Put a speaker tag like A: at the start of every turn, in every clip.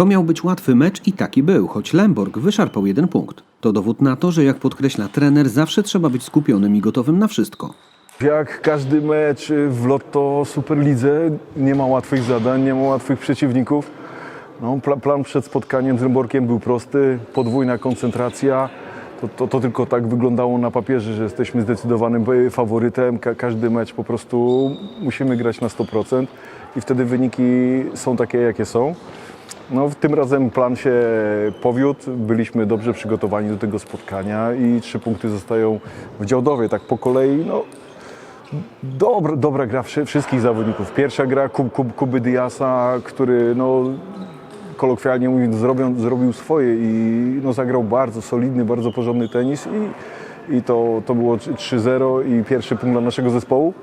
A: To miał być łatwy mecz i taki był, choć Lemborg wyszarpał jeden punkt. To dowód na to, że jak podkreśla trener, zawsze trzeba być skupionym i gotowym na wszystko.
B: Jak każdy mecz w Lotto Superlidze, nie ma łatwych zadań, nie ma łatwych przeciwników. No, pla, plan przed spotkaniem z Rymborkiem był prosty, podwójna koncentracja. To, to, to tylko tak wyglądało na papierze, że jesteśmy zdecydowanym e, faworytem. Ka, każdy mecz po prostu musimy grać na 100% i wtedy wyniki są takie, jakie są. No, tym razem plan się powiódł, byliśmy dobrze przygotowani do tego spotkania i trzy punkty zostają w Działdowie. Tak po kolei, no, Dobra, dobra gra wszy- wszystkich zawodników. Pierwsza gra Kub, Kub, Kuby Diasa, który no, kolokwialnie mówiąc zrobią, zrobił swoje i no, zagrał bardzo solidny, bardzo porządny tenis i, i to, to było 3-0 i pierwszy punkt dla naszego zespołu.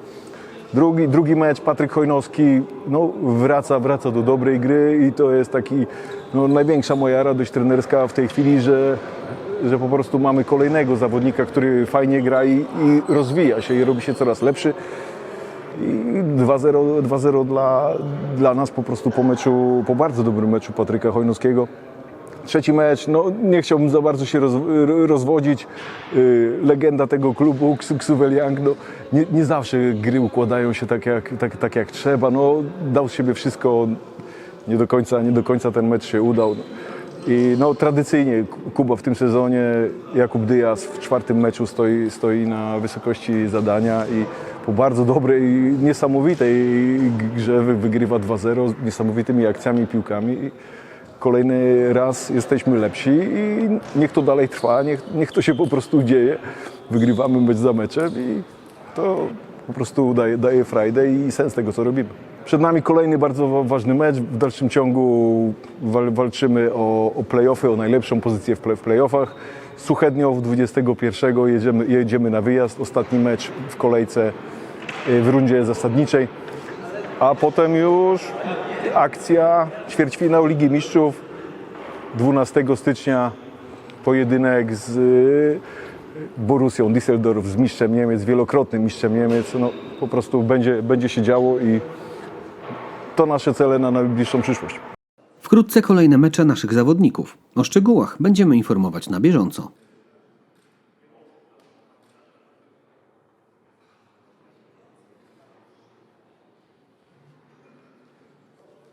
B: Drugi, drugi mecz, Patryk Hojnowski no, wraca, wraca do dobrej gry i to jest taki no, największa moja radość trenerska w tej chwili, że, że po prostu mamy kolejnego zawodnika, który fajnie gra i, i rozwija się i robi się coraz lepszy. I 2-0 2-0 dla, dla nas po prostu po meczu, po bardzo dobrym meczu Patryka Hojnowskiego. Trzeci mecz, no nie chciałbym za bardzo się roz, rozwodzić. Yy, legenda tego klubu, Ksu- Ksuwel Young, no, nie, nie zawsze gry układają się tak jak, tak, tak jak trzeba. No, dał z siebie wszystko, nie do końca, nie do końca ten mecz się udał. I no, tradycyjnie Kuba w tym sezonie, Jakub Dyjas w czwartym meczu stoi, stoi na wysokości zadania i po bardzo dobrej, niesamowitej grze wy- wygrywa 2-0 z niesamowitymi akcjami i piłkami. Kolejny raz jesteśmy lepsi i niech to dalej trwa, niech, niech to się po prostu dzieje. Wygrywamy mecz za meczem i to po prostu daje, daje frajdę i sens tego, co robimy. Przed nami kolejny bardzo wa- ważny mecz. W dalszym ciągu wal, walczymy o, o play-offy, o najlepszą pozycję w, play, w play-offach. Suchedniow 21 jedziemy, jedziemy na wyjazd. Ostatni mecz w kolejce y, w rundzie zasadniczej. A potem już akcja ćwierćfinał Ligi Mistrzów 12 stycznia pojedynek z y, Borussią Düsseldorf, z mistrzem Niemiec, wielokrotnym mistrzem Niemiec. No, po prostu będzie, będzie się działo i to nasze cele na najbliższą przyszłość.
A: Wkrótce kolejne mecze naszych zawodników. O szczegółach będziemy informować na bieżąco.